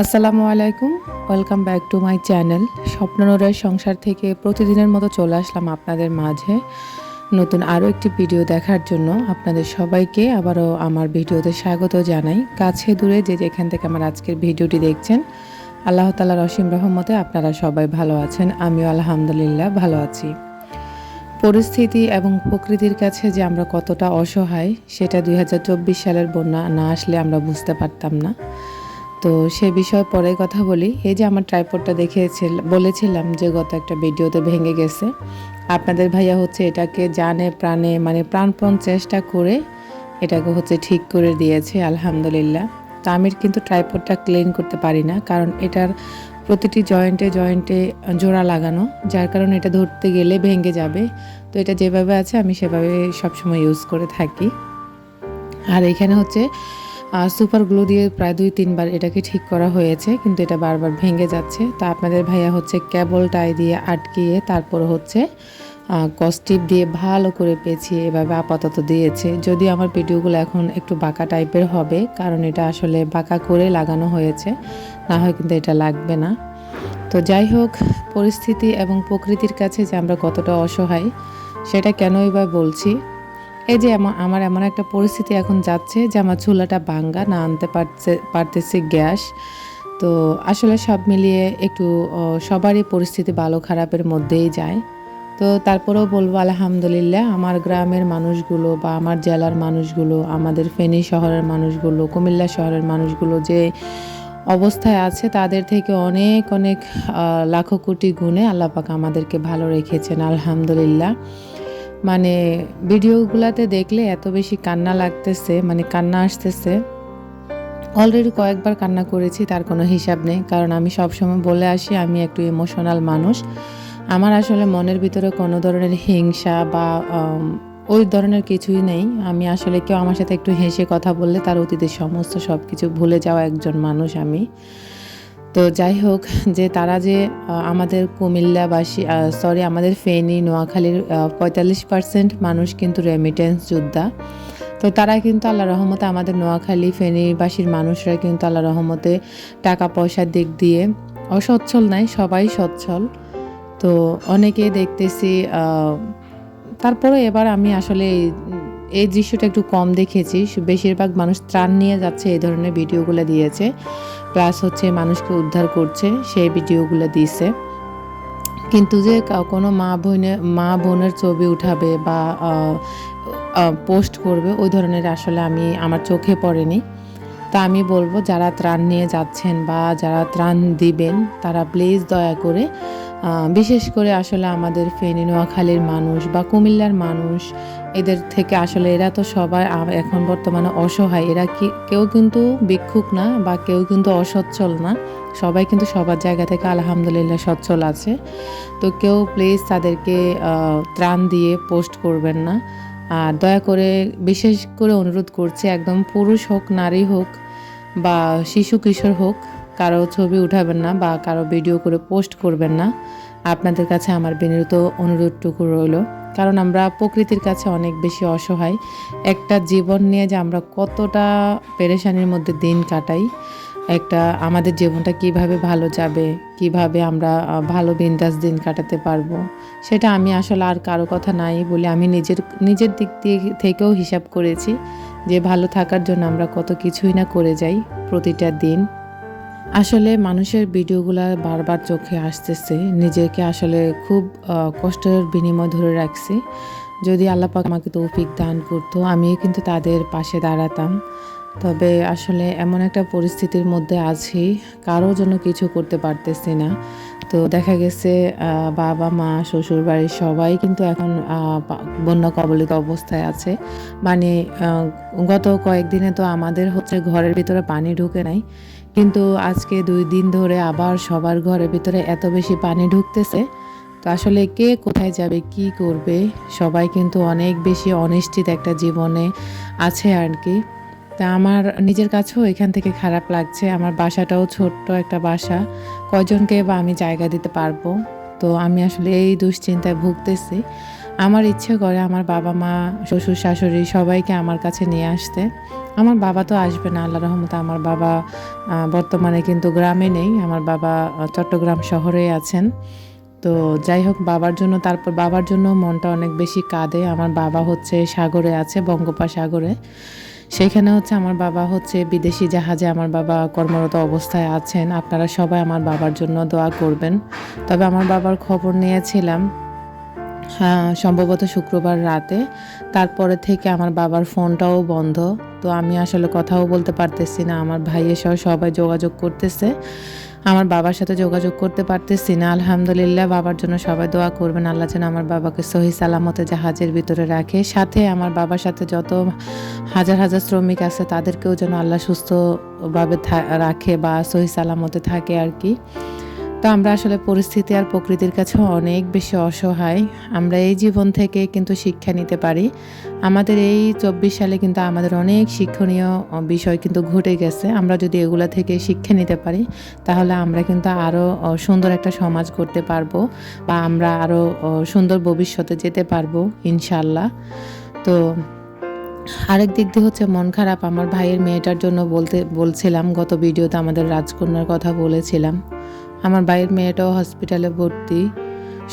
আসসালামু আলাইকুম। Welcome back to my channel স্বপ্ননরের সংসার থেকে প্রতিদিনের মতো চলে আসলাম আপনাদের মাঝে। নতুন আরও একটি ভিডিও দেখার জন্য আপনাদের সবাইকে আবারও আমার ভিডিওতে স্বাগত জানাই। কাছে দূরে যে যেখান থেকে আমার আজকের ভিডিওটি দেখছেন, আল্লাহ তালার অসীম রহমতে আপনারা সবাই ভালো আছেন। আমিও আলহামদুলিল্লাহ ভালো আছি। পরিস্থিতি এবং প্রকৃতির কাছে যে আমরা কতটা অসহায়, সেটা দুই হাজার চব্বিশ সালের বন্যা না আসলে আমরা বুঝতে পারতাম না। তো সে বিষয়ে পরে কথা বলি। এই যে আমার ট্রাইপডটা দেখিয়েছিল, বলেছিলাম যে গত একটা ভিডিওতে ভেঙে গেছে। আপনাদের ভাইয়া হচ্ছে এটাকে জানে, প্রাণে মানে প্রাণপণ চেষ্টা করে এটাকে হচ্ছে ঠিক করে দিয়েছে, আলহামদুলিল্লাহ। তো আমি কিন্তু ট্রাইপডটা ক্লিন করতে পারি না, কারণ এটার প্রতিটি জয়েন্টে জয়েন্টে জোড়া লাগানো, যার কারণে এটা ধরতে গেলে ভেঙে যাবে। তো এটা যেভাবে আছে, আমি সেভাবে সবসময় ইউজ করে থাকি। আর এখানে হচ্ছে সুপার গ্লু দিয়ে প্রায় দুই, তিনবার এটাকে ঠিক করা হয়েছে, কিন্তু এটা বারবার ভেঙে যাচ্ছে। তা আপনাদের ভাইয়া হচ্ছে কেবল টাই দিয়ে আটকিয়ে তারপর হচ্ছে কস্টিপ দিয়ে ভালো করে পেঁচিয়ে এভাবে আপাতত দিয়েছে। যদি আমার ভিডিওগুলো এখন একটু বাঁকা টাইপের হবে, কারণ এটা আসলে বাঁকা করে লাগানো হয়েছে, না হয় কিন্তু এটা লাগবে না। তো যাই হোক, পরিস্থিতি এবং প্রকৃতির কাছে যে আমরা কতটা অসহায়, সেটা কেনই বা বলছি এই যে আমার এমন একটা পরিস্থিতি এখন যাচ্ছে যে আমার চুলাটা ভাঙ্গা, না আনতে পারছে পারতেছি গ্যাস। তো আসলে সব মিলিয়ে একটু সবারই পরিস্থিতি ভালো খারাপের মধ্যেই যায়। তো তারপরেও বলব আলহামদুলিল্লাহ, আমার গ্রামের মানুষগুলো বা আমার জেলার মানুষগুলো, আমাদের ফেনী শহরের মানুষগুলো, কুমিল্লা শহরের মানুষগুলো যে অবস্থায় আছে, তাদের থেকে অনেক অনেক লাখো কোটি গুণে আল্লাপাক আমাদেরকে ভালো রেখেছেন, আলহামদুলিল্লাহ। মানে ভিডিওগুলোতে দেখলে এত বেশি কান্না লাগতেছে মানে কান্না আসতেছে। অলরেডি কয়েকবার কান্না করেছি, তার কোনো হিসাব নেই। কারণ আমি সবসময় বলে আসি, আমি একটু ইমোশনাল মানুষ। আমার আসলে মনের ভিতরে কোনো ধরনের হিংসা বা ওই ধরনের কিছুই নেই। আমি আসলে কেউ আমার সাথে একটু হেসে কথা বললে তার অতীতের সমস্ত সব কিছু ভুলে যাওয়া একজন মানুষ আমি। তো যাই হোক, যে তারা যে আমাদের কুমিল্লাবাসী সরি আমাদের ফেনী, নোয়াখালীর পঁয়তাল্লিশ পার্সেন্ট মানুষ কিন্তু রেমিটেন্স যোদ্ধা। তো তারা কিন্তু আল্লাহ রহমতে আমাদের নোয়াখালী ফেনীবাসীর মানুষরা কিন্তু আল্লাহ রহমতে টাকা পয়সার দিক দিয়ে অসচ্ছল নাই, সবাই সচ্ছল। তো অনেকেই দেখতেছি তারপরে এবার আমি আসলে এই দৃশ্যটা একটু কম দেখেছি। বেশিরভাগ মানুষ ত্রাণ নিয়ে যাচ্ছে, এই ধরনের ভিডিওগুলো দিয়েছে। প্লাস হচ্ছে মানুষকে উদ্ধার করছে, সেই ভিডিওগুলো দিয়েছে কিন্তু যে কোনো মা বোনের মা বোনের ছবি উঠাবে বা পোস্ট করবে, ওই ধরনের আসলে আমি, আমার চোখে পড়েনি। তা আমি বলব, যারা ত্রাণ নিয়ে যাচ্ছেন বা যারা ত্রাণ দিবেন, তারা প্লিজ দয়া করে বিশেষ করে আসলে আমাদের ফেনী, নোয়াখালীর মানুষ বা কুমিল্লার মানুষ, এদের থেকে আসলে এরা তো সবাই এখন বর্তমানে অসহায়। এরা কি কেউ কিন্তু ভিক্ষুক না বা কেউ কিন্তু অসচ্ছল না। সবাই কিন্তু সবার জায়গা থেকে আলহামদুলিল্লাহ সচ্ছল আছে। তো কেউ প্লিজ তাদেরকে ত্রাণ দিয়ে পোস্ট করবেন না। আর দয়া করে বিশেষ করে অনুরোধ করছি, একদম পুরুষ হোক, নারী হোক বা শিশু, কিশোর হোক কারও ছবি উঠাবেন না বা কারও ভিডিও করে পোস্ট করবেন না। আপনাদের কাছে আমার বিনীত অনুরোধটুকু রইল। কারণ আমরা প্রকৃতির কাছে অনেক বেশি অসহায়। একটা জীবন নিয়ে যে আমরা কতটা পেরেশানির মধ্যে দিন কাটাই, একটা আমাদের জীবনটা কীভাবে ভালো যাবে, কীভাবে আমরা ভালো বিন্দাস দিন কাটাতে পারব, সেটা আমি আসলে আর কারও কথা নাই বলে আমি নিজের নিজের দিক দিয়ে থেকেও হিসাব করেছি যে ভালো থাকার জন্য আমরা কত কিছুই না করে যাই প্রতিটা দিন। আসলে মানুষের ভিডিওগুলো বারবার চোখে আসতেছে। নিজেকে আসলে খুব কষ্টের বিনিময় ধরে রাখছি। যদি আল্লাপাক আমাকে তৌফিক দান করতো, আমিও কিন্তু তাদের পাশে দাঁড়াতাম। তবে আসলে এমন একটা পরিস্থিতির মধ্যে আছি, কারও জন্য কিছু করতে পারতেছি না। তো দেখা গেছে বাবা, মা, শ্বশুর বাড়ির সবাই কিন্তু এখন বন্যা কবলিত অবস্থায় আছে। মানে গত কয়েকদিনে তো আমাদের হচ্ছে ঘরের ভিতরে পানি ঢুকে নাই। কিন্তু আজকে দুই দিন ধরে আবার সবার ঘরের ভিতরে এত বেশি পানি ঢুকতেছে। তো আসলে কে কোথায় যাবে, কি করবে? সবাই কিন্তু অনেক বেশি অনিশ্চিত একটা জীবনে আছে আর কি তা আমার নিজের কাছেও এখান থেকে খারাপ লাগছে। আমার বাসাটাও ছোট্ট একটা বাসা। কয়জনকে বা আমি জায়গা দিতে পারব? তো আমি আসলে এই দুশ্চিন্তায় ভুগতেছি। আমার ইচ্ছে করে আমার বাবা মা, শ্বশুর শাশুড়ি সবাইকে আমার কাছে নিয়ে আসতে। আমার বাবা তো আসবে না, আল্লাহ রহমতে আমার বাবা বর্তমানে কিন্তু গ্রামে নেই। আমার বাবা চট্টগ্রাম শহরে আছেন। তো যাই হোক, বাবার জন্য, তারপর বাবার জন্য মনটা অনেক বেশি কাঁদে। আমার বাবা হচ্ছে সাগরে আছে, বঙ্গোপসাগরে। সেখানে হচ্ছে আমার বাবা হচ্ছে বিদেশি জাহাজে আমার বাবা কর্মরত অবস্থায় আছেন। আপনারা সবাই আমার বাবার জন্য দোয়া করবেন। তবে আমার বাবার খবর নিয়েছিলাম সম্ভবত শুক্রবার রাতে। তারপরে থেকে আমার বাবার ফোনটাও বন্ধ। তো আমি আসলে কথাও বলতে পারতেছি না। আমার ভাইয়ের সহ সবাই যোগাযোগ করতেছে। আমার বাবার সাথে যোগাযোগ করতে পারতেছি না। আলহামদুলিল্লাহ, বাবার জন্য সবাই দোয়া করবেন। আল্লাহ যেন আমার বাবাকে সহি সালামতে জাহাজের ভিতরে রাখে। সাথে আমার বাবার সাথে যত হাজার হাজার শ্রমিক আছে, তাদেরকেও যেন আল্লাহ সুস্থভাবে রাখে বা সহি সালামতে থাকে আর কি। তো আমরা আসলে পরিস্থিতি আর প্রকৃতির কাছে অনেক বেশি অসহায়। আমরা এই জীবন থেকে কিন্তু শিক্ষা নিতে পারি। আমাদের এই চব্বিশ সালে কিন্তু আমাদের অনেক শিক্ষণীয় বিষয় কিন্তু ঘটে গেছে। আমরা যদি এগুলা থেকে শিক্ষা নিতে পারি, তাহলে আমরা কিন্তু আরও সুন্দর একটা সমাজ করতে পারব বা আমরা আরও সুন্দর ভবিষ্যতে যেতে পারব ইনশাল্লাহ তো আরেক দিক দিয়ে হচ্ছে মন খারাপ। আমার ভাইয়ের মেয়েটার জন্য বলতে, বলছিলাম, গত ভিডিওতে আমাদের রাজকন্যার কথা বলেছিলাম। আমার ভাইয়ের মেয়েটাও হসপিটালে ভর্তি।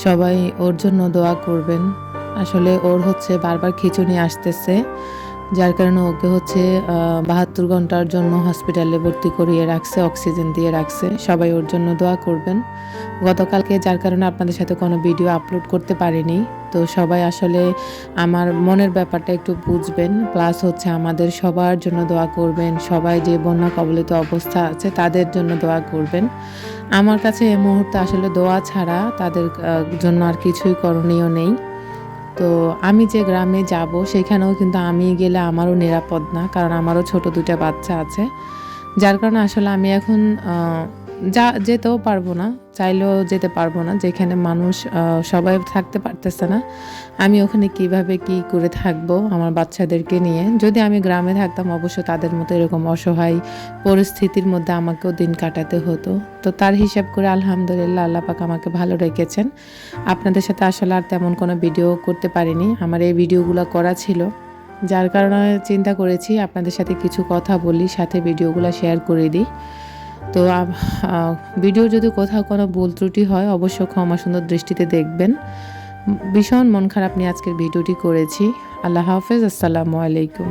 সবাই ওর জন্য দোয়া করবেন। আসলে ওর হচ্ছে বারবার খিচুনি আসতেছে, যার কারণে ওকে হচ্ছে বাহাত্তর ঘণ্টার জন্য হসপিটালে ভর্তি করিয়ে রাখছে অক্সিজেন দিয়ে রাখছে। সবাই ওর জন্য দোয়া করবেন। গতকালকে যার কারণে আপনাদের সাথে কোনো ভিডিও আপলোড করতে পারিনি। তো সবাই আসলে আমার মনের ব্যাপারটা একটু বুঝবেন। প্লাস হচ্ছে আমাদের সবার জন্য দোয়া করবেন। সবাই যে বন্যা কবলিত অবস্থা আছে তাদের জন্য দোয়া করবেন। আমার কাছে এই মুহূর্তে আসলে দোয়া ছাড়া তাদের জন্য আর কিছুই করণীয় নেই। তো আমি যে গ্রামে যাব সেখানেও কিন্তু আমি গেলে আমারও নিরাপদ না। কারণ আমারও ছোট দুটো বাচ্চা আছে। যার কারণে আসলে আমি এখন যা, যেতেও পারব না, চাইলেও যেতে পারব না, যেখানে মানুষ সবাই থাকতে পারতেছে না, আমি ওখানে কীভাবে কি করে থাকব আমার বাচ্চাদেরকে নিয়ে? যদি আমি গ্রামে থাকতাম অবশ্য তাদের মতো এরকম অসহায় পরিস্থিতির মধ্যে আমাকেও দিন কাটাতে হতো। তো তার হিসাব করে আলহামদুলিল্লাহ আল্লাহ পাক আমাকে ভালো রেখেছেন। আপনাদের সাথে আসলে আর তেমন কোনো ভিডিও করতে পারিনি। আমার এই ভিডিওগুলো করা ছিল। যার কারণে চিন্তা করেছি আপনাদের সাথে কিছু কথা বলি, সাথে ভিডিওগুলো শেয়ার করে দিই। তো ভিডিও যদি কোথাও কোনো ভুল ত্রুটি হয় অবশ্য ক্ষমা সুন্দর দৃষ্টিতে দেখবেন। ভীষণ মন খারাপ নিয়ে আজকের ভিডিওটি করেছি। আল্লাহ হাফেজ, আসসালামু আলাইকুম।